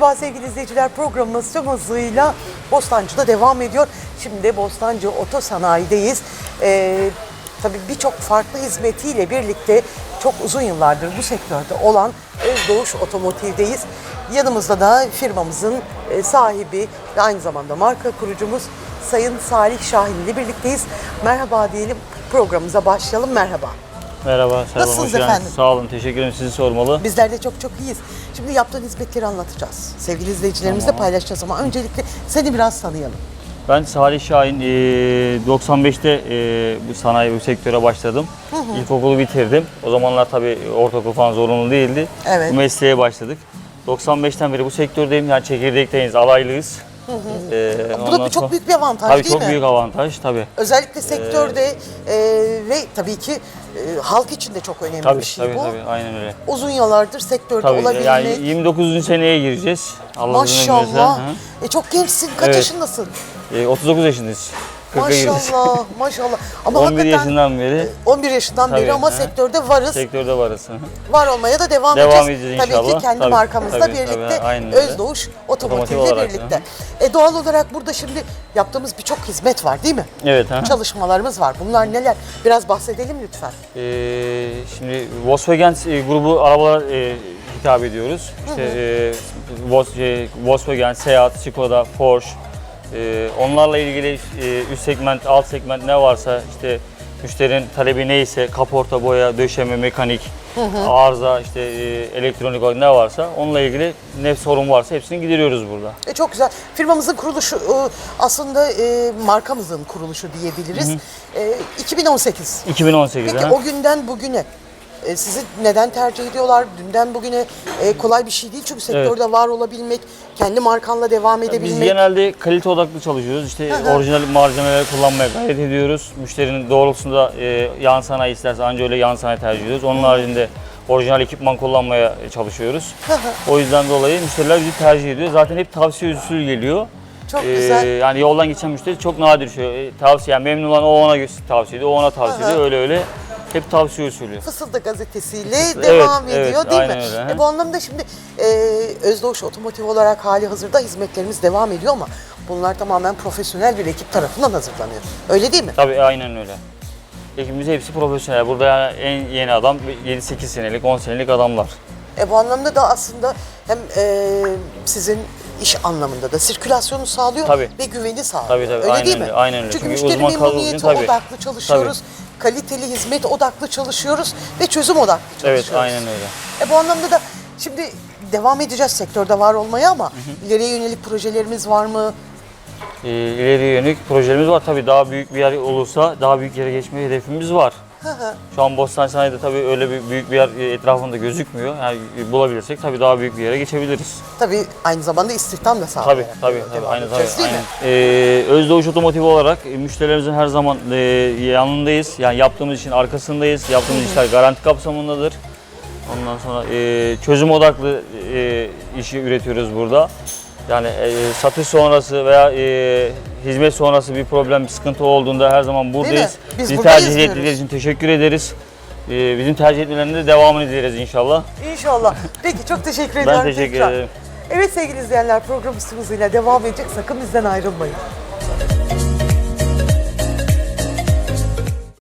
Merhaba sevgili izleyiciler programımız tüm hızıyla Bostancı'da devam ediyor. Şimdi de Bostancı Otosanayi'deyiz. Ee, tabii birçok farklı hizmetiyle birlikte çok uzun yıllardır bu sektörde olan Özdoğuş Otomotiv'deyiz. Yanımızda da firmamızın e, sahibi ve aynı zamanda marka kurucumuz Sayın Salih Şahin ile birlikteyiz. Merhaba diyelim programımıza başlayalım. Merhaba. Merhaba, Serhan Nasılsınız hoş efendim? Sağ olun, teşekkür ederim. Sizi sormalı. Bizler de çok çok iyiyiz. Şimdi yaptığın hizmetleri anlatacağız. Sevgili izleyicilerimizle Tamam. paylaşacağız ama öncelikle seni biraz tanıyalım. Ben Salih Şahin, e, 95'te e, bu sanayi, bu sektöre başladım. İlkokulu bitirdim. O zamanlar tabii ortaokul falan zorunlu değildi. Evet. Bu mesleğe başladık. 95'ten beri bu sektördeyim. Yani çekirdekteyiz, alaylıyız. E, Bu ondan da bir- çok sonra- büyük bir avantaj Tabii değil çok mi? büyük avantaj tabii. Özellikle sektörde e, ve tabii ki e, halk için de çok önemli Tabii bir şey tabii bu. tabii aynen öyle. Uzun yıllardır sektörde Tabii olabilmek. yani 29. seneye gireceğiz. Allah izin verirse. maşallah. Hı. E, çok gençsin. Kaç Evet. yaşındasın? E, 39 yaşındayız. 40'a gireceğiz. Maşallah, maşallah. Ama 11 hakikaten yaşından beri 11 yaşından beri Tabii, ama hı. sektörde varız. sektörde varız. Var olmaya da devam, Devam edeceğiz. Tabii ki inşallah. kendi Tabii, markamızla tabii, birlikte tabii, aynen öyle. Özdoğuş Otomotiv Otomotiv ile olarak, birlikte. E, doğal olarak burada şimdi yaptığımız birçok hizmet var değil mi? Evet. Ha. Çalışmalarımız var. Bunlar neler? Biraz bahsedelim lütfen. Ee, şimdi Volkswagen e, grubu arabalar e, hitap ediyoruz. İşte e, Vol- e, Volkswagen, Seat, Skoda, Porsche. E, onlarla ilgili e, üst segment, alt segment ne varsa işte müşterinin talebi neyse kaporta, boya, döşeme, mekanik, arıza, işte e, elektronik olarak ne varsa onunla ilgili ne sorun varsa hepsini gideriyoruz burada. E, çok güzel. Firmamızın kuruluşu e, aslında e, markamızın kuruluşu diyebiliriz. E, 2018. 2018'de. Peki ha. o günden bugüne e, sizi neden tercih ediyorlar? Dünden bugüne e, kolay bir şey değil çünkü sektörde var olabilmek, kendi markanla devam Biz edebilmek. genelde kalite odaklı çalışıyoruz. İşte Hı hı. orijinal malzemeleri kullanmaya gayret ediyoruz. Müşterinin doğrultusunda e, yan sanayi isterse anca öyle yan sanayi tercih ediyoruz. Onun haricinde orijinal ekipman kullanmaya çalışıyoruz. o yüzden dolayı müşteriler bizi tercih ediyor. Zaten hep tavsiye usulü geliyor. Çok Ee, güzel. yani yoldan geçen müşteri çok nadir şu e, tavsiye. Yani memnun olan o ona tavsiye ediyor, o ona tavsiye ediyor. Öyle öyle hep tavsiye usulü. Fısıldı gazetesiyle devam evet, ediyor değil mi? aynen öyle, E, bu anlamda şimdi e, Özdoğuş Otomotiv olarak hali hazırda hizmetlerimiz devam ediyor ama bunlar tamamen profesyonel bir ekip tarafından hazırlanıyor. Öyle değil mi? Tabii aynen öyle. Ekibimiz hepsi profesyonel. Burada yani en yeni adam 7-8 senelik, 10 senelik adamlar. E, bu anlamda da aslında hem e, sizin iş anlamında da sirkülasyonu sağlıyor Tabii. ve güveni sağlıyor. Tabii, tabii. Öyle Aynen değil mi? öyle, aynen öyle. Çünkü, Çünkü müşteri uzman memnuniyeti tabii. odaklı çalışıyoruz. Kaliteli hizmet odaklı çalışıyoruz ve çözüm odaklı çalışıyoruz. Evet, aynen öyle. E bu anlamda da şimdi devam edeceğiz sektörde var olmaya ama ileriye yönelik projelerimiz var mı? Ee, ileriye yönelik projelerimiz var. Tabii daha büyük bir yer olursa daha büyük yere geçme hedefimiz var. Şu an Bostan Sanayi'de tabii öyle bir büyük bir yer e, etrafında gözükmüyor. Yani bulabilirsek tabii daha büyük bir yere geçebiliriz. Tabii aynı zamanda istihdam da sağlıyor. Tabii tabii tabii Devam aynı tabii. Aynen. Ee, Özdoğuş Otomotiv olarak e, müşterilerimizin her zaman e, yanındayız. Yani yaptığımız için arkasındayız. Yaptığımız işler garanti kapsamındadır. Ondan sonra e, çözüm odaklı e, işi üretiyoruz burada. Yani e, satış sonrası veya e, hizmet sonrası bir problem, bir sıkıntı olduğunda her zaman buradayız. Biz Bizi buradayız tercih diyoruz. ettikleri için teşekkür ederiz. E, bizim tercih etmelerinde de devamını dileriz inşallah. İnşallah. Peki çok teşekkür ediyorum. Ben teşekkür tekrar. ederim. Evet sevgili izleyenler programımız hızıyla devam edecek. Sakın bizden ayrılmayın.